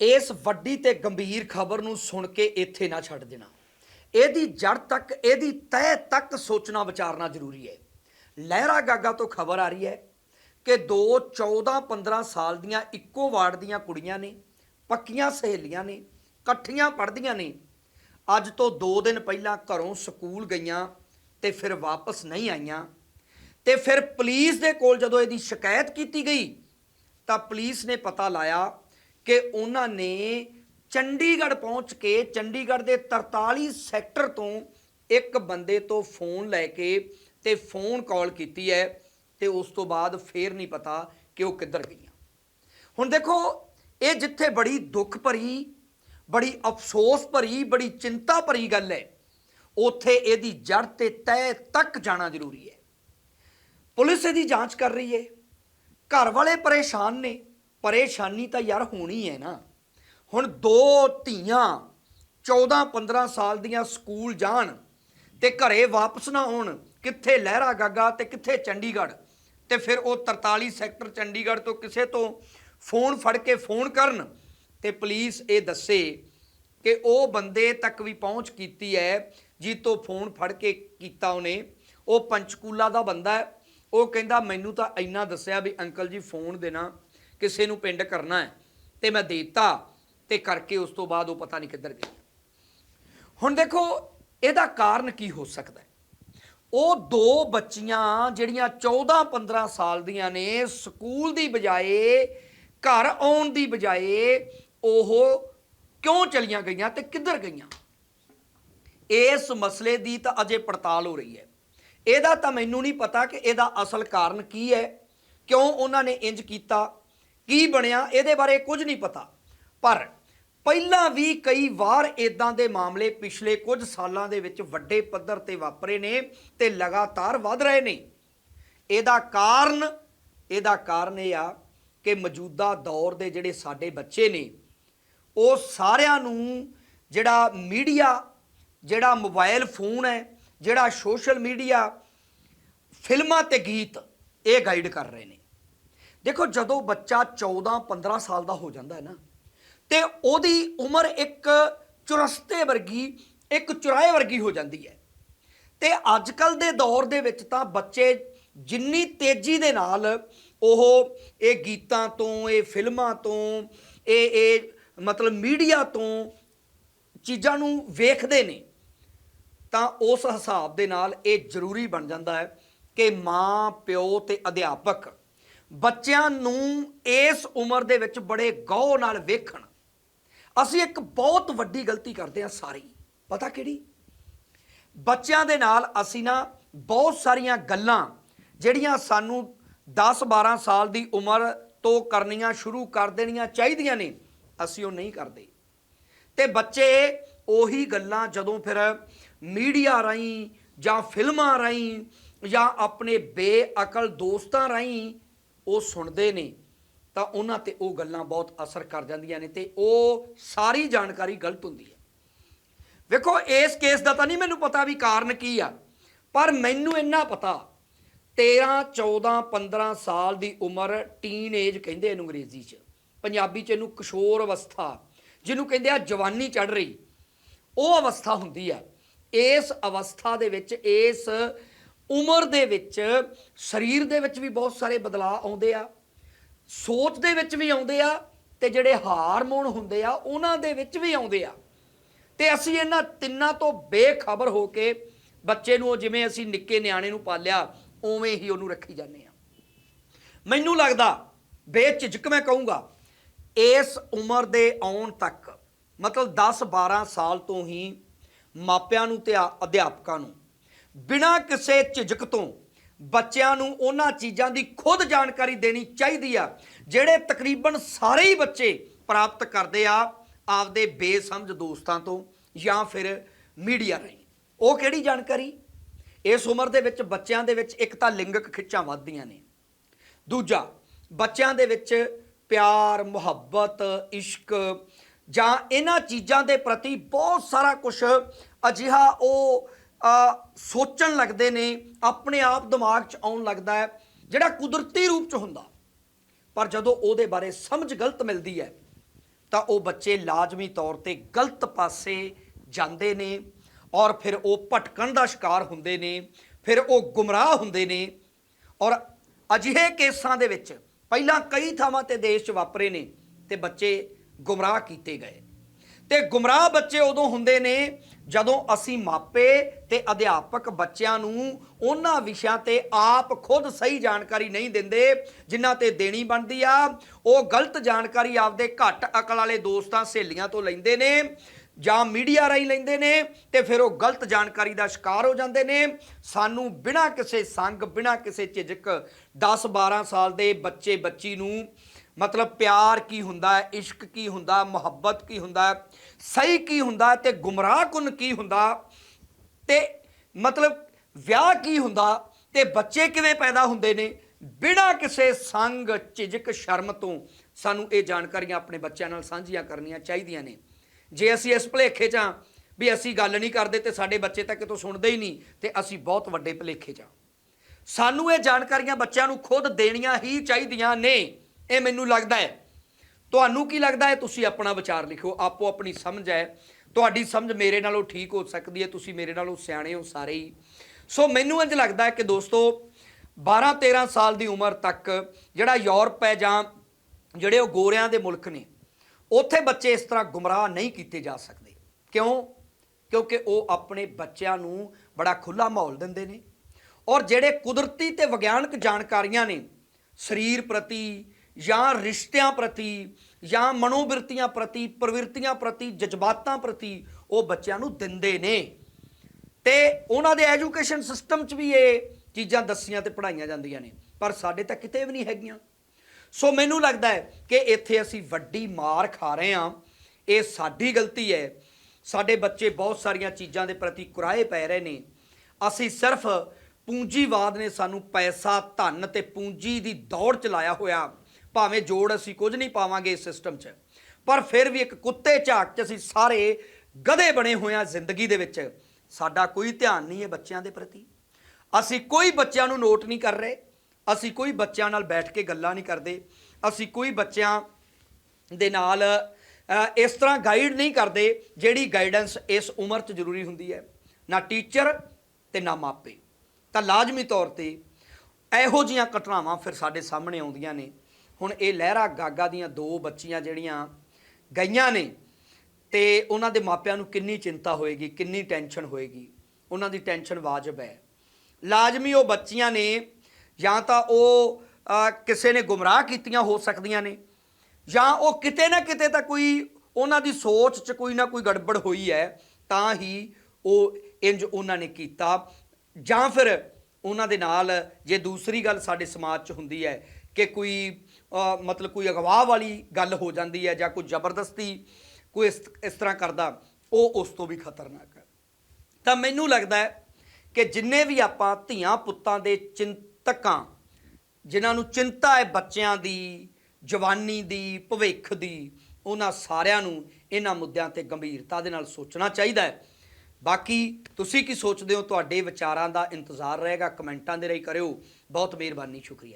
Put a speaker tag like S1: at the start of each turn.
S1: ਇਸ ਵੱਡੀ ਤੇ ਗੰਭੀਰ ਖਬਰ ਨੂੰ ਸੁਣ ਕੇ ਇੱਥੇ ਨਾ ਛੱਡ ਦੇਣਾ। ਇਹਦੀ ਜੜ ਤੱਕ, ਇਹਦੀ ਤਹਿ ਤੱਕ ਸੋਚਣਾ, ਵਿਚਾਰਨਾ ਜ਼ਰੂਰੀ ਹੈ। ਲਹਿਰਾ ਗਾਗਾ ਤੋਂ ਖਬਰ ਆ ਰਹੀ ਹੈ ਕਿ ਦੋ 14 15 ਸਾਲ ਦੀਆਂ ਇੱਕੋ ਵਾਰਡ ਦੀਆਂ ਕੁੜੀਆਂ ਨੇ, ਪੱਕੀਆਂ ਸਹੇਲੀਆਂ ਨੇ, ਇਕੱਠੀਆਂ ਪੜ੍ਹਦੀਆਂ ਨੇ। ਅੱਜ ਤੋਂ 2 ਦਿਨ ਪਹਿਲਾਂ ਘਰੋਂ ਸਕੂਲ ਗਈਆਂ ਤੇ ਫਿਰ ਵਾਪਸ ਨਹੀਂ ਆਈਆਂ। ਤੇ ਫਿਰ ਪੁਲਿਸ ਦੇ ਕੋਲ ਜਦੋਂ ਇਹਦੀ ਸ਼ਿਕਾਇਤ ਕੀਤੀ ਗਈ ਤਾਂ ਪੁਲਿਸ ਨੇ ਪਤਾ ਲਾਇਆ ਕਿ ਉਹਨਾਂ ਨੇ ਚੰਡੀਗੜ੍ਹ ਪਹੁੰਚ ਕੇ ਚੰਡੀਗੜ੍ਹ ਦੇ 43 ਸੈਕਟਰ ਤੋਂ ਇੱਕ ਬੰਦੇ ਤੋਂ ਫੋਨ ਲੈ ਕੇ ਤੇ ਫੋਨ ਕਾਲ ਕੀਤੀ ਹੈ ਤੇ ਉਸ ਤੋਂ ਬਾਅਦ ਫੇਰ ਨਹੀਂ ਪਤਾ ਕਿ ਉਹ ਕਿੱਧਰ ਗਈਆਂ। ਹੁਣ ਦੇਖੋ, ਇਹ ਜਿੱਥੇ ਬੜੀ ਦੁੱਖ ਭਰੀ, ਬੜੀ ਅਫਸੋਸ ਭਰੀ, ਬੜੀ ਚਿੰਤਾ ਭਰੀ ਗੱਲ ਹੈ, ਉੱਥੇ ਇਹਦੀ ਜੜ ਤੇ ਤਹਿ ਤੱਕ ਜਾਣਾ ਜ਼ਰੂਰੀ ਹੈ। ਪੁਲਿਸ ਇਹਦੀ ਜਾਂਚ ਕਰ ਰਹੀ ਹੈ। ਘਰ ਵਾਲੇ ਪਰੇਸ਼ਾਨ ਨੇ। ਪਰੇਸ਼ਾਨੀ ਤਾਂ ਯਾਰ ਹੋਣੀ ਹੈ ਨਾ। ਹੁਣ ਦੋ ਧੀਆਂ 14 15 ਸਾਲ ਦੀਆਂ ਸਕੂਲ ਜਾਣ ਤੇ ਘਰੇ ਵਾਪਸ ਨਾ ਆਉਣ, ਕਿੱਥੇ ਲਹਿਰਾ ਗਾਗਾ ਤੇ ਕਿੱਥੇ ਚੰਡੀਗੜ੍ਹ? ਤੇ ਫਿਰ ਉਹ 43 ਸੈਕਟਰ ਚੰਡੀਗੜ੍ਹ ਤੋਂ ਕਿਸੇ ਤੋਂ ਫੋਨ ਫੜ ਕੇ ਫੋਨ ਕਰਨ ਤੇ ਪੁਲਿਸ ਇਹ ਦੱਸੇ ਕਿ ਉਹ ਬੰਦੇ ਤੱਕ ਵੀ ਪਹੁੰਚ ਕੀਤੀ ਹੈ ਜੀ ਤੋਂ ਫੋਨ ਫੜ ਕੇ ਕੀਤਾ ਉਹਨੇ। ਉਹ ਪੰਚਕੂਲਾ ਦਾ ਬੰਦਾ ਹੈ ਉਹ ਕਹਿੰਦਾ, ਮੈਨੂੰ ਤਾਂ ਇੰਨਾ ਦੱਸਿਆ ਵੀ ਅੰਕਲ ਜੀ ਫੋਨ ਦੇਣਾ। ਕਿਸੇ ਨੂੰ ਪਿੰਡ ਕਰਨਾ ਹੈ, ਤੇ ਮੈਂ ਦੇਤਾ, ਤੇ ਕਰਕੇ ਉਸ ਤੋਂ ਬਾਅਦ ਉਹ ਪਤਾ ਨਹੀਂ ਕਿੱਧਰ ਗਿਆ ਹੁਣ ਦੇਖੋ, ਇਹਦਾ ਕਾਰਨ ਕੀ ਹੋ ਸਕਦਾ ਹੈ? ਉਹ ਦੋ ਬੱਚੀਆਂ ਜਿਹੜੀਆਂ 14 15 ਸਾਲ ਦੀਆਂ ਨੇ, ਸਕੂਲ ਦੀ ਬਜਾਏ, ਘਰ ਆਉਣ ਦੀ ਬਜਾਏ, ਉਹ ਕਿਉਂ ਚਲੀਆਂ ਗਈਆਂ ਤੇ ਕਿੱਧਰ ਗਈਆਂ? ਇਸ ਮਸਲੇ ਦੀ ਤਾਂ ਅਜੇ ਪੜਤਾਲ ਹੋ ਰਹੀ ਹੈ। ਇਹਦਾ ਤਾਂ ਮੈਨੂੰ ਨਹੀਂ ਪਤਾ ਕਿ ਇਹਦਾ ਅਸਲ ਕਾਰਨ ਕੀ ਹੈ, ਕਿਉਂ ਉਹਨਾਂ ਨੇ ਇੰਜ ਕੀਤਾ। ਕੀ ਬਣਿਆ, ਇਹਦੇ ਬਾਰੇ ਕੁਝ ਨਹੀਂ ਪਤਾ। ਪਰ ਪਹਿਲਾਂ ਵੀ ਕਈ ਵਾਰ ਇਦਾਂ ਦੇ ਮਾਮਲੇ ਪਿਛਲੇ ਕੁਝ ਸਾਲਾਂ ਦੇ ਵਿੱਚ ਵੱਡੇ ਪੱਧਰ ਤੇ ਵਾਪਰੇ ਨੇ ਤੇ ਲਗਾਤਾਰ ਵਧ ਰਹੇ ਨੇ। ਇਹਦਾ ਕਾਰਨ ਇਹਦਾ ਕਾਰਨ ਇਹ ਆ ਕਿ ਮੌਜੂਦਾ ਦੌਰ ਦੇ ਜਿਹੜੇ ਸਾਡੇ ਬੱਚੇ ਨੇ, ਉਹ ਸਾਰਿਆਂ ਨੂੰ ਜਿਹੜਾ ਮੀਡੀਆ, ਜਿਹੜਾ ਮੋਬਾਈਲ ਫੋਨ ਹੈ, ਜਿਹੜਾ ਸੋਸ਼ਲ ਮੀਡੀਆ, ਫਿਲਮਾਂ ਤੇ ਗੀਤ ਇਹ ਗਾਈਡ ਕਰ ਰਹੇ ਨੇ। ਦੇਖੋ ਜਦੋਂ ਬੱਚਾ 14 15 ਸਾਲ ਦਾ ਹੋ ਜਾਂਦਾ ਹੈ ਨਾ, ਤੇ ਉਹਦੀ ਉਮਰ ਇੱਕ ਚੁਰਸਤੇ ਵਰਗੀ, ਇੱਕ ਚੁਰਾਏ ਵਰਗੀ ਹੋ ਜਾਂਦੀ ਹੈ। ਤੇ ਅੱਜ ਕੱਲ ਦੇ ਦੌਰ ਦੇ ਵਿੱਚ ਤਾਂ ਬੱਚੇ ਜਿੰਨੀ ਤੇਜ਼ੀ ਦੇ ਨਾਲ ਉਹ ਇਹ ਗੀਤਾਂ ਤੋਂ, ਇਹ ਫਿਲਮਾਂ ਤੋਂ, ਇਹ ਇਹ ਮਤਲਬ ਮੀਡੀਆ ਤੋਂ ਚੀਜ਼ਾਂ ਨੂੰ ਵੇਖਦੇ ਨੇ, ਤਾਂ ਉਸ ਹਿਸਾਬ ਦੇ ਨਾਲ ਇਹ ਜ਼ਰੂਰੀ ਬਣ ਜਾਂਦਾ ਹੈ ਕਿ ਮਾਂ, ਪਿਓ ਤੇ ਅਧਿਆਪਕ ਬੱਚਿਆਂ ਨੂੰ ਇਸ ਉਮਰ ਦੇ ਵਿੱਚ ਬੜੇ ਗੌਰ ਨਾਲ ਵੇਖਣ। ਅਸੀਂ ਇੱਕ ਬਹੁਤ ਵੱਡੀ ਗਲਤੀ ਕਰਦੇ ਹਾਂ ਸਾਰੀ। ਪਤਾ ਕਿਹੜੀ? ਬੱਚਿਆਂ ਦੇ ਨਾਲ ਅਸੀਂ ਨਾ ਬਹੁਤ ਸਾਰੀਆਂ ਗੱਲਾਂ ਜਿਹੜੀਆਂ ਸਾਨੂੰ 10-12 ਸਾਲ ਦੀ ਉਮਰ ਤੋਂ ਕਰਨੀਆਂ ਸ਼ੁਰੂ ਕਰ ਦੇਣੀਆਂ ਚਾਹੀਦੀਆਂ ਨੇ, ਅਸੀਂ ਉਹ ਨਹੀਂ ਕਰਦੇ। ਤੇ ਬੱਚੇ ਉਹੀ ਗੱਲਾਂ ਜਦੋਂ ਫਿਰ ਮੀਡੀਆ ਰਾਹੀਂ ਜਾਂ ਫਿਲਮਾਂ ਰਾਹੀਂ ਜਾਂ ਆਪਣੇ ਬੇਅਕਲ ਦੋਸਤਾਂ ਰਾਹੀਂ ਉਹ ਸੁਣਦੇ ਨੇ, ਤਾਂ ਉਹਨਾਂ ਤੇ ਉਹ ਗੱਲਾਂ ਬਹੁਤ ਅਸਰ ਕਰ ਜਾਂਦੀਆਂ ਨੇ ਤੇ ਉਹ ਸਾਰੀ ਜਾਣਕਾਰੀ ਗਲਤ ਹੁੰਦੀ ਹੈ। ਵੇਖੋ, ਇਸ ਕੇਸ ਦਾ ਤਾਂ ਨਹੀਂ ਮੈਨੂੰ ਪਤਾ ਵੀ ਕਾਰਨ ਕੀ ਆ, ਪਰ ਮੈਨੂੰ ਇੰਨਾ ਪਤਾ 13 14 15 ਸਾਲ ਦੀ ਉਮਰ ਟੀਨ ਏਜ ਕਹਿੰਦੇ ਇਹਨੂੰ ਅੰਗਰੇਜ਼ੀ 'ਚ, ਪੰਜਾਬੀ 'ਚ ਇਹਨੂੰ ਕਿਸ਼ੋਰ ਅਵਸਥਾ, ਜਿਹਨੂੰ ਕਹਿੰਦੇ ਆ ਜਵਾਨੀ ਚੜ ਰਹੀ। ਉਹ ਅਵਸਥਾ ਹੁੰਦੀ ਆ, ਇਸ ਅਵਸਥਾ ਦੇ ਵਿੱਚ ਇਸ ਉਮਰ ਦੇ ਵਿੱਚ ਸਰੀਰ ਦੇ ਵਿੱਚ ਵੀ ਬਹੁਤ ਸਾਰੇ ਬਦਲਾਅ ਆਉਂਦੇ ਆ, ਸੋਚ ਦੇ ਵਿੱਚ ਵੀ ਆਉਂਦੇ ਆ ਤੇ ਜਿਹੜੇ ਹਾਰਮੋਨ ਹੁੰਦੇ ਆ ਉਹਨਾਂ ਦੇ ਵਿੱਚ ਵੀ ਆਉਂਦੇ ਆ। ਤੇ ਅਸੀਂ ਇਹਨਾਂ ਤਿੰਨਾਂ ਤੋਂ ਬੇਖਬਰ ਹੋ ਕੇ ਬੱਚੇ ਨੂੰ ਉਹ ਜਿਵੇਂ ਅਸੀਂ ਨਿੱਕੇ ਨਿਆਣੇ ਨੂੰ ਪਾਲਿਆ, ਉਵੇਂ ਹੀ ਉਹਨੂੰ ਰੱਖੀ ਜਾਂਦੇ ਆ। ਮੈਨੂੰ ਲੱਗਦਾ, ਬੇਝਿਜਕ ਮੈਂ ਕਹੂੰਗਾ, ਇਸ ਉਮਰ ਦੇ ਆਉਣ ਤੱਕ, ਮਤਲਬ 10 12 ਸਾਲ ਤੋਂ ਹੀ ਮਾਪਿਆਂ ਨੂੰ ਤੇ ਅਧਿਆਪਕਾਂ ਨੂੰ ਬਿਨਾਂ ਕਿਸੇ ਝਿਜਕ ਤੋਂ ਬੱਚਿਆਂ ਨੂੰ ਉਹਨਾਂ ਚੀਜ਼ਾਂ ਦੀ ਖੁਦ ਜਾਣਕਾਰੀ ਦੇਣੀ ਚਾਹੀਦੀ ਆ, ਜਿਹੜੇ ਤਕਰੀਬਨ ਸਾਰੇ ਹੀ ਬੱਚੇ ਪ੍ਰਾਪਤ ਕਰਦੇ ਆ ਆਪਦੇ ਬੇਸਮਝ ਦੋਸਤਾਂ ਤੋਂ ਜਾਂ ਫਿਰ ਮੀਡੀਆ ਰਾਹੀਂ। ਉਹ ਕਿਹੜੀ ਜਾਣਕਾਰੀ? ਇਸ ਉਮਰ ਦੇ ਵਿੱਚ ਬੱਚਿਆਂ ਦੇ ਵਿੱਚ ਇੱਕ ਤਾਂ ਲਿੰਗਕ ਖਿੱਚਾਂ ਵੱਧਦੀਆਂ ਨੇ। ਦੂਜਾ, ਬੱਚਿਆਂ ਦੇ ਵਿੱਚ ਪਿਆਰ, ਮੁਹੱਬਤ, ਇਸ਼ਕ ਜਾਂ ਇਹਨਾਂ ਚੀਜ਼ਾਂ ਦੇ ਪ੍ਰਤੀ ਬਹੁਤ ਸਾਰਾ ਕੁਝ ਅਜਿਹਾ ਉਹ ਸੋਚਣ ਲੱਗਦੇ ਨੇ, ਆਪਣੇ ਆਪ ਦਿਮਾਗ 'ਚ ਆਉਣ ਲੱਗਦਾ ਹੈ, ਜਿਹੜਾ ਕੁਦਰਤੀ ਰੂਪ 'ਚ ਹੁੰਦਾ। ਪਰ ਜਦੋਂ ਉਹਦੇ ਬਾਰੇ ਸਮਝ ਗਲਤ ਮਿਲਦੀ ਹੈ, ਤਾਂ ਉਹ ਬੱਚੇ ਲਾਜ਼ਮੀ ਤੌਰ ਤੇ ਗਲਤ ਪਾਸੇ ਜਾਂਦੇ ਨੇ ਔਰ ਫਿਰ ਉਹ ਭਟਕਣ ਦਾ ਸ਼ਿਕਾਰ ਹੁੰਦੇ ਨੇ, ਫਿਰ ਉਹ ਗੁੰਮਰਾਹ ਹੁੰਦੇ ਨੇ। ਔਰ ਅਜਿਹੇ ਕੇਸਾਂ ਦੇ ਵਿੱਚ ਪਹਿਲਾਂ ਕਈ ਥਾਵਾਂ ਤੇ ਦੇਸ਼ 'ਚ ਵਾਪਰੇ ਨੇ ਤੇ ਬੱਚੇ ਗੁੰਮਰਾਹ ਕੀਤੇ ਗਏ। ਤੇ ਗੁੰਮਰਾਹ ਬੱਚੇ ਉਦੋਂ ਹੁੰਦੇ ਨੇ ਜਦੋਂ ਅਸੀਂ ਮਾਪੇ ਤੇ ਅਧਿਆਪਕ ਬੱਚਿਆਂ ਨੂੰ ਉਹਨਾਂ ਵਿਸ਼ਿਆਂ ਤੇ ਆਪ ਖੁਦ ਸਹੀ ਜਾਣਕਾਰੀ ਨਹੀਂ ਦਿੰਦੇ, ਜਿਨ੍ਹਾਂ ਤੇ ਦੇਣੀ ਬਣਦੀ ਆ, ਉਹ ਗਲਤ ਜਾਣਕਾਰੀ ਆਪਦੇ ਘੱਟ ਅਕਲ ਵਾਲੇ ਦੋਸਤਾਂ ਸਹੇਲੀਆਂ ਤੋਂ ਲੈਂਦੇ ਨੇ ਜਾਂ ਮੀਡੀਆ ਰਾਹੀਂ ਲੈਂਦੇ ਨੇ ਤੇ ਫਿਰ ਉਹ ਗਲਤ ਜਾਣਕਾਰੀ ਦਾ ਸ਼ਿਕਾਰ ਹੋ ਜਾਂਦੇ ਨੇ। ਸਾਨੂੰ ਬਿਨਾਂ ਕਿਸੇ ਸੰਗ, ਬਿਨਾਂ ਕਿਸੇ ਝਿਜਕ 10 12 ਸਾਲ ਦੇ ਬੱਚੇ ਬੱਚੀ ਨੂੰ ਮਤਲਬ ਪਿਆਰ ਕੀ ਹੁੰਦਾ ਹੈ, ਇਸ਼ਕ ਕੀ ਹੁੰਦਾ ਮੁਹੱਬਤ ਕੀ ਹੁੰਦਾ ਸਹੀ ਕੀ ਹੁੰਦਾ ਹੈ ਤੇ ਗੁੰਮਰਾਹ ਕੁਨ ਕੀ ਹੁੰਦਾ ਤੇ ਮਤਲਬ ਵਿਆਹ ਕੀ ਹੁੰਦਾ ਤੇ ਬੱਚੇ ਕਿਵੇਂ ਪੈਦਾ ਹੁੰਦੇ ਨੇ, ਬਿਨਾਂ ਕਿਸੇ ਸੰਗ ਝਿਜਕ ਸ਼ਰਮ ਤੋਂ ਸਾਨੂੰ ਇਹ ਜਾਣਕਾਰੀਆਂ ਆਪਣੇ ਬੱਚਿਆਂ ਨਾਲ ਸਾਂਝੀਆਂ ਕਰਨੀਆਂ ਚਾਹੀਦੀਆਂ ਨੇ। ਜੇ ਅਸੀਂ ਇਸ ਭੁਲੇਖੇ 'ਚ ਹਾਂ ਵੀ ਅਸੀਂ ਗੱਲ ਨਹੀਂ ਕਰਦੇ ਤੇ ਸਾਡੇ ਬੱਚੇ ਤਾਂ ਕਿਤੋਂ ਸੁਣਦੇ ਹੀ ਨਹੀਂ ਤੇ ਅਸੀਂ ਬਹੁਤ ਵੱਡੇ ਭੁਲੇਖੇ 'ਚ ਹਾਂ। ਸਾਨੂੰ ਇਹ ਜਾਣਕਾਰੀਆਂ ਬੱਚਿਆਂ ਨੂੰ ਖੁਦ ਦੇਣੀਆਂ ਹੀ ਚਾਹੀਦੀਆਂ ਨੇ। ਇਹ ਮੈਨੂੰ ਲੱਗਦਾ ਹੈ। ਤੁਹਾਨੂੰ ਕੀ ਲੱਗਦਾ ਹੈ? ਤੁਸੀਂ ਆਪਣਾ ਵਿਚਾਰ ਲਿਖੋ। ਆਪੋ ਆਪਣੀ ਸਮਝ ਹੈ। ਤੁਹਾਡੀ ਸਮਝ ਮੇਰੇ ਨਾਲੋਂ ਠੀਕ ਹੋ ਸਕਦੀ ਹੈ। ਤੁਸੀਂ ਮੇਰੇ ਨਾਲੋਂ ਸਿਆਣੇ ਹੋ ਸਾਰੇ ਹੀ। ਸੋ ਮੈਨੂੰ ਇੰਜ ਲੱਗਦਾ ਹੈ ਕਿ ਦੋਸਤੋ 12 13 ਸਾਲ ਦੀ ਉਮਰ ਤੱਕ ਜਿਹੜਾ ਯੂਰਪ ਹੈ ਜਾਂ ਜਿਹੜੇ ਉਹ ਗੋਰਿਆਂ ਦੇ ਮੁਲਕ ਨੇ, ਉੱਥੇ ਬੱਚੇ ਇਸ ਤਰ੍ਹਾਂ ਗੁੰਮਰਾਹ ਨਹੀਂ ਕੀਤੇ ਜਾ ਸਕਦੇ। ਕਿਉਂ? ਕਿਉਂਕਿ ਉਹ ਆਪਣੇ ਬੱਚਿਆਂ ਨੂੰ ਬੜਾ ਖੁੱਲਾ ਮਾਹੌਲ ਦਿੰਦੇ ਨੇ। ਔਰ ਜਿਹੜੇ ਕੁਦਰਤੀ ਤੇ ਵਿਗਿਆਨਕ ਜਾਣਕਾਰੀਆਂ ਨੇ, ਸਰੀਰ ਪ੍ਰਤੀ ਜਾਂ ਰਿਸ਼ਤਿਆਂ ਪ੍ਰਤੀ ਜਾਂ ਮਨੋਵਿਰਤੀਆਂ ਪ੍ਰਤੀ, ਪ੍ਰਵਿਰਤੀਆਂ ਪ੍ਰਤੀ, ਜਜ਼ਬਾਤਾਂ ਪ੍ਰਤੀ ਉਹ ਬੱਚਿਆਂ ਨੂੰ ਦਿੰਦੇ ਨੇ। ਤੇ ਉਹਨਾਂ ਦੇ ਐਜੂਕੇਸ਼ਨ ਸਿਸਟਮ 'ਚ ਵੀ ਇਹ ਚੀਜ਼ਾਂ ਦੱਸੀਆਂ ਤੇ ਪੜਾਈਆਂ ਜਾਂਦੀਆਂ ਨੇ, ਪਰ ਸਾਡੇ ਤਾਂ ਕਿਤੇ ਵੀ ਨਹੀਂ ਹੈਗੀਆਂ। ਸੋ ਮੈਨੂੰ ਲੱਗਦਾ ਹੈ ਕਿ ਇੱਥੇ ਅਸੀਂ ਵੱਡੀ ਮਾਰ ਖਾ ਰਹੇ ਹਾਂ। ਇਹ ਸਾਡੀ ਗਲਤੀ ਹੈ। ਸਾਡੇ ਬੱਚੇ ਬਹੁਤ ਸਾਰੀਆਂ ਚੀਜ਼ਾਂ ਦੇ ਪ੍ਰਤੀ ਕੁਰਾਏ ਪੈ ਰਹੇ ਨੇ। ਅਸੀਂ ਸਿਰਫ ਪੂੰਜੀਵਾਦ ਨੇ ਸਾਨੂੰ ਪੈਸਾ, ਧਨ ਤੇ ਪੂੰਜੀ ਦੀ ਦੌੜ ਚਲਾਇਆ ਹੋਇਆ। ਭਾਵੇਂ ਜੋੜ ਅਸੀਂ ਕੁਝ ਨਹੀਂ ਪਾਵਾਂਗੇ ਇਸ ਸਿਸਟਮ 'ਚ। ਪਰ ਫਿਰ ਵੀ ਇੱਕ ਕੁੱਤੇ ਝਾਕ 'ਚ ਅਸੀਂ ਸਾਰੇ ਗਧੇ ਬਣੇ ਹੋਏ ਹਾਂ ਜ਼ਿੰਦਗੀ ਦੇ ਵਿੱਚ। ਸਾਡਾ ਕੋਈ ਧਿਆਨ ਨਹੀਂ ਹੈ ਬੱਚਿਆਂ ਦੇ ਪ੍ਰਤੀ। ਅਸੀਂ ਕੋਈ ਬੱਚਿਆਂ ਨੂੰ ਨੋਟ ਨਹੀਂ ਕਰ ਰਹੇ। ਅਸੀਂ ਕੋਈ ਬੱਚਿਆਂ ਨਾਲ ਬੈਠ ਕੇ ਗੱਲਾਂ ਨਹੀਂ ਕਰਦੇ। ਅਸੀਂ ਕੋਈ ਬੱਚਿਆਂ ਦੇ ਨਾਲ ਇਸ ਤਰ੍ਹਾਂ ਗਾਈਡ ਨਹੀਂ ਕਰਦੇ ਜਿਹੜੀ ਗਾਈਡੈਂਸ ਇਸ ਉਮਰ 'ਚ ਜ਼ਰੂਰੀ ਹੁੰਦੀ ਹੈ। ਨਾ ਟੀਚਰ ਤੇ ਨਾ ਮਾਪੇ। ਤਾਂ ਲਾਜ਼ਮੀ ਤੌਰ ਤੇ ਇਹੋ ਜੀਆਂ ਘਟਨਾਵਾਂ ਫਿਰ ਸਾਡੇ ਸਾਹਮਣੇ ਆਉਂਦੀਆਂ ਨੇ। ਹੁਣ ਇਹ ਲਹਿਰਾ ਗਾਗਾ ਦੀਆਂ ਦੋ ਬੱਚੀਆਂ ਜਿਹੜੀਆਂ ਗਈਆਂ ਨੇ, ਤੇ ਉਹਨਾਂ ਦੇ ਮਾਪਿਆਂ ਨੂੰ ਕਿੰਨੀ ਚਿੰਤਾ ਹੋਏਗੀ, ਕਿੰਨੀ ਟੈਨਸ਼ਨ ਹੋਏਗੀ, ਉਹਨਾਂ ਦੀ ਟੈਨਸ਼ਨ ਵਾਜਬ ਹੈ। ਲਾਜ਼ਮੀ ਉਹ ਬੱਚੀਆਂ ਨੇ, ਜਾਂ ਤਾਂ ਉਹ ਕਿਸੇ ਨੇ ਗੁੰਮਰਾਹ ਕੀਤੀਆਂ ਹੋ ਸਕਦੀਆਂ ਨੇ, ਜਾਂ ਉਹ ਕਿਤੇ ਨਾ ਕਿਤੇ ਤਾਂ ਕੋਈ ਉਹਨਾਂ ਦੀ ਸੋਚ 'ਚ ਕੋਈ ਨਾ ਕੋਈ ਗੜਬੜ ਹੋਈ ਹੈ, ਤਾਂ ਹੀ ਉਹ ਇੰਜ ਉਹਨਾਂ ਨੇ ਕੀਤਾ। ਜਾਂ ਫਿਰ ਉਹਨਾਂ ਦੇ ਨਾਲ ਜੇ ਦੂਸਰੀ ਗੱਲ ਸਾਡੇ ਸਮਾਜ 'ਚ ਹੁੰਦੀ ਹੈ ਕਿ ਕੋਈ ਮਤਲਬ ਕੋਈ ਅਗਵਾ ਵਾਲੀ ਗੱਲ ਹੋ ਜਾਂਦੀ ਹੈ ਜਾਂ ਕੋਈ ਜ਼ਬਰਦਸਤੀ ਕੋਈ ਇਸ ਇਸ ਤਰ੍ਹਾਂ ਕਰਦਾ, ਉਹ ਉਸ ਤੋਂ ਵੀ ਖਤਰਨਾਕ ਹੈ। ਤਾਂ ਮੈਨੂੰ ਲੱਗਦਾ ਹੈ ਕਿ ਜਿੰਨੇ ਵੀ ਆਪਾਂ ਧੀਆਂ ਪੁੱਤਾਂ ਦੇ ਚਿੰਤਕਾਂ, ਜਿਨ੍ਹਾਂ ਨੂੰ ਚਿੰਤਾ ਹੈ ਬੱਚਿਆਂ ਦੀ, ਜਵਾਨੀ ਦੀ, ਭਵਿੱਖ ਦੀ, ਉਹਨਾਂ ਸਾਰਿਆਂ ਨੂੰ ਇਹਨਾਂ ਮੁੱਦਿਆਂ ਤੇ ਗੰਭੀਰਤਾ ਦੇ ਨਾਲ ਸੋਚਣਾ ਚਾਹੀਦਾ ਹੈ। ਬਾਕੀ ਤੁਸੀਂ ਕੀ ਸੋਚਦੇ ਹੋ? ਤੁਹਾਡੇ ਵਿਚਾਰਾਂ ਦਾ ਇੰਤਜ਼ਾਰ ਰਹੇਗਾ, ਕਮੈਂਟਾਂ ਦੇ ਰਾਹੀਂ ਕਰਿਓ। ਬਹੁਤ ਮਿਹਰਬਾਨੀ, ਸ਼ੁਕਰੀਆ।